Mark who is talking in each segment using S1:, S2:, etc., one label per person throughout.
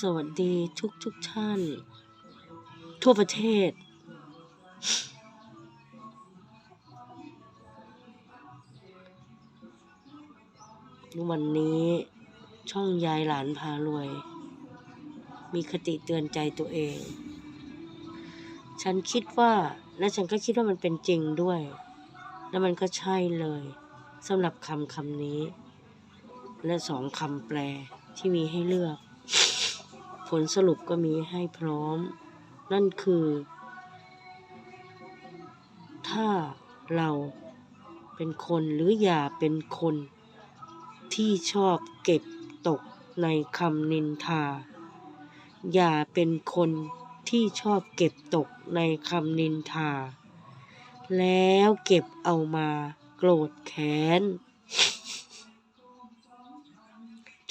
S1: สวัสดีทุกทุกท่าน ทั่วประเทศ วันนี้ช่องยายหลานพารวย มีคติเตือนใจตัวเอง ฉันคิดว่าและฉันก็คิดว่ามันเป็นจริงด้วย แล้วมันก็ใช่เลยสำหรับคำคำนี้ และสองคำแปลที่มีให้เลือก ผลสรุปก็มีให้พร้อม นั่นคือ ถ้าเราเป็นคนหรืออย่าเป็นคนที่ชอบเก็บตกในคำนินทา อย่าเป็นคนที่ชอบเก็บตกในคำนินทา แล้วเก็บเอามาโกรธแค้น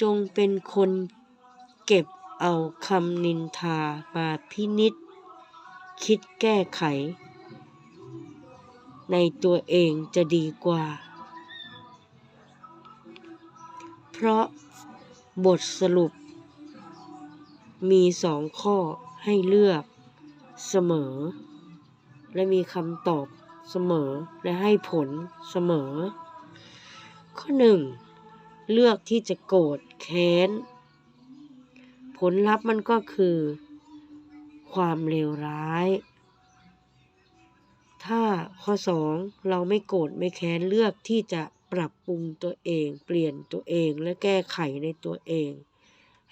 S1: จงเป็นคนเก็บ เอาคำนินทามาพินิษคิดแก้ไข ในตัวเองจะดีกว่า เพราะบทสรุป มีสองข้อให้เลือกเสมอ และมีคำตอบเสมอและให้ผลเสมอ ข้อหนึ่งเลือกที่จะโกรธแค้น ผลลัพธ์มันก็คือ ความเลวร้าย ถ้าข้อสองเราไม่โกรธไม่แค้นเลือกที่จะปรับปรุงตัวเอง เปลี่ยนตัวเองและแก้ไขในตัวเอง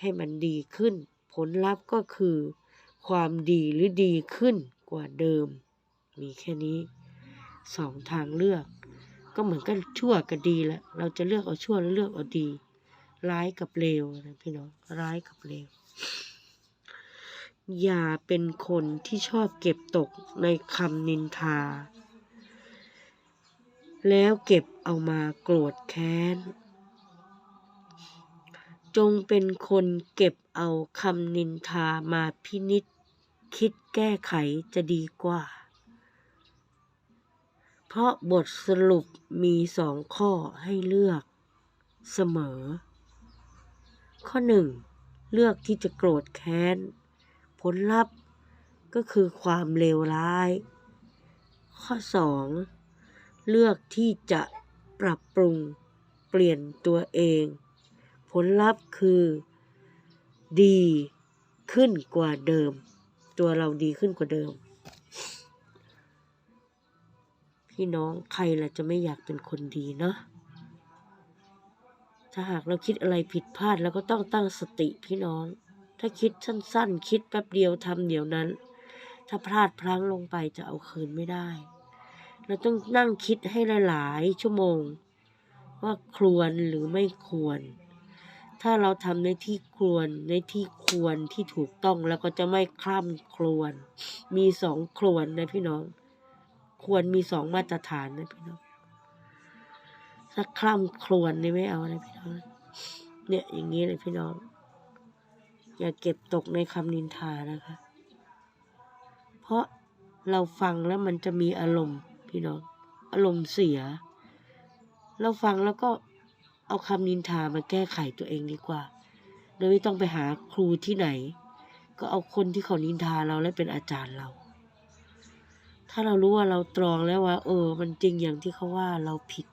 S1: ให้มันดีขึ้น ผลลัพธ์ก็คือ ความดีหรือดีขึ้นกว่าเดิม มีแค่นี้สองทางเลือก ก็เหมือนกันชั่วกับดีแหละเราจะเลือกเอาชั่วหรือเลือกเอาดี ร้ายกับเลวนะพี่น้องร้ายกับเลวอย่าเป็นคนที่ชอบเก็บตกในคำนินทา แล้วเก็บเอามาโกรธแค้น จงเป็นคนเก็บเอาคำนินทามาพินิษคิดแก้ไขจะดีกว่า เพราะบทสรุปมีสองข้อให้เลือกเสมอ ข้อหนึ่งเลือกที่จะโกรธแค้น ผลลัพธ์ก็คือความเลวร้าย ข้อสองเลือกที่จะปรับปรุงเปลี่ยนตัวเอง ผลลัพธ์คือ ดีขึ้นกว่าเดิม ตัวเราดีขึ้นกว่าเดิม พี่น้องใครล่ะจะไม่อยากเป็นคนดีเนาะ ถ้าหากเราคิดอะไรผิดพลาดเราก็ต้องตั้งสติพี่น้อง ถ้าคิดสั้นๆ คิดแป๊บเดียวทำเดี๋ยวนั้น ถ้าพลาดพลั้งลงไปจะเอาคืนไม่ได้ เราต้องนั่งคิดให้หลายๆชั่วโมง ว่าควรหรือไม่ควร ถ้าเราทำในที่ควรในที่ควรที่ถูกต้องแล้วก็จะไม่คล่ำครวญมีสองควญนะพี่น้อง ควรมีสองมาตรฐานนะพี่น้อง ถ้าคล่ำครวญนี่ไม่เอานะพี่น้อง เนี่ยอย่างนี้เลยพี่น้อง อย่าเก็บตกในคำนินทานะคะ เพราะเราฟังแล้วมันจะมีอารมณ์พี่น้อง อารมณ์เสีย เราฟังแล้วก็เอาคำนินทามาแก้ไขตัวเองดีกว่า โดยไม่ต้องไปหาครูที่ไหน ก็เอาคนที่เขานินทาเราและเป็นอาจารย์เรา ถ้าเรารู้ว่าเราตรองแล้วว่า เออ มันจริงอย่างที่เขาว่าเราผิด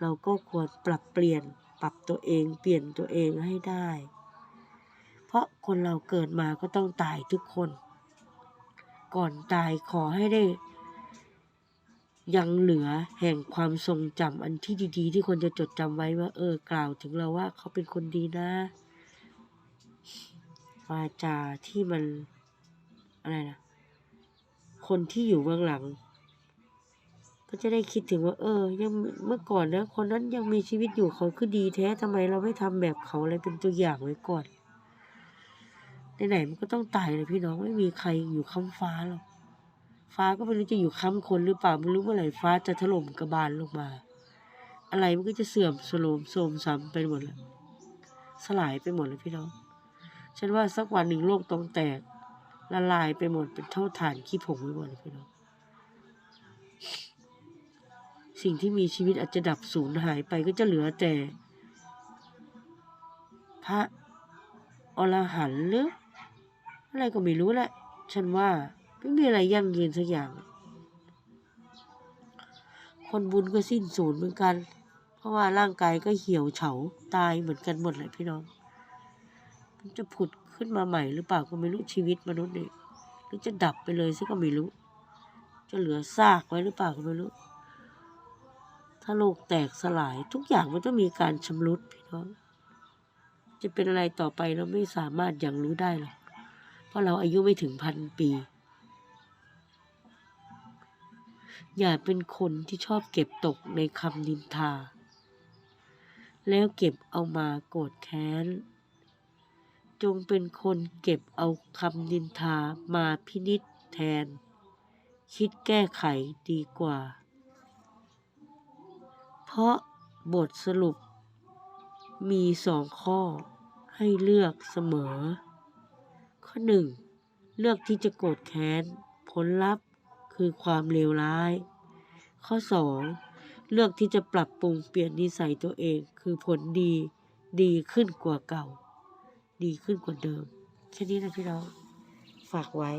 S1: เราก็ควรปรับเปลี่ยนปรับตัวเอง เปลี่ยนตัวเองให้ได้ เพราะคนเราเกิดมาก็ต้องตายทุกคน ก่อนตายขอให้ได้ ยังเหลือแห่งความทรงจำอันที่ดีๆ ที่คนจะจดจำไว้ว่า เออกล่าวถึงเราว่าเขาเป็นคนดีนะวาจาที่มันอะไรนะคนที่อยู่เบื้องหลัง ก็จะได้คิดถึงว่า เออ ยังเมื่อก่อนนะคนนั้นยังมีชีวิตอยู่เขาคือดีแท้ทำไมเราไม่ทำแบบเขาอะไรเป็นตัวอย่างไว้ก่อนไหนๆมันก็ต้องตายเลยพี่น้องไม่มีใครอยู่ค้ำฟ้าหรอกฟ้าก็ไม่รู้จะอยู่ค้ำคนหรือเปล่าไม่รู้เมื่อไหร่ฟ้าจะถล่มกระบาลลงมา อะไรมันก็จะเสื่อมสลมโทมซ้ำไปหมดเลยสลายไปหมดเลยพี่น้อง ฉันว่าสักวันหนึ่งโลกต้องแตกละลายไปหมดเป็นเท่าฐานขี้ผงไปหมดเลยพี่น้อง สิ่งที่มีชีวิตอาจจะดับสูญหายไปก็จะเหลือแต่ พระอรหันต์หรืออะไรก็ไม่รู้แหละ ฉันว่าไม่มีอะไรยั่งยืนสักอย่าง คนบุญก็สิ้นสูญเหมือนกัน เพราะว่าร่างกายก็เหี่ยวเฉาตายเหมือนกันหมดเลยพี่น้องมันจะผุดขึ้นมาใหม่หรือเปล่าก็ไม่รู้ชีวิตมนุษย์นี่หรือจะดับไปเลยซึ่งก็ไม่รู้ จะเหลือซากไว้หรือเปล่าก็ไม่รู้ ถ้าโลกแตกสลายทุกอย่างมันต้องมีการชำรุดพี่น้อง จะเป็นอะไรต่อไปเราไม่สามารถยังรู้ได้หรอก เพราะเราอายุไม่ถึงพันปี อย่าเป็นคนที่ชอบเก็บตกในคำนินทา แล้วเก็บเอามาโกรธแค้น จงเป็นคนเก็บเอาคำนินทามาพินิษแทน คิดแก้ไขดีกว่า เพราะบทสรุปมีสองข้อให้เลือกเสมอ ข้อหนึ่งเลือกที่จะโกรธแค้น ผลลัพธ์คือความเลวร้าย ข้อสองเลือกที่จะปรับปรุงเปลี่ยนนิสัยตัวเองคือผลดีดีขึ้นกว่าเก่า ดีขึ้นกว่าเดิม แค่นี้นะพี่น้อง ฝากไว้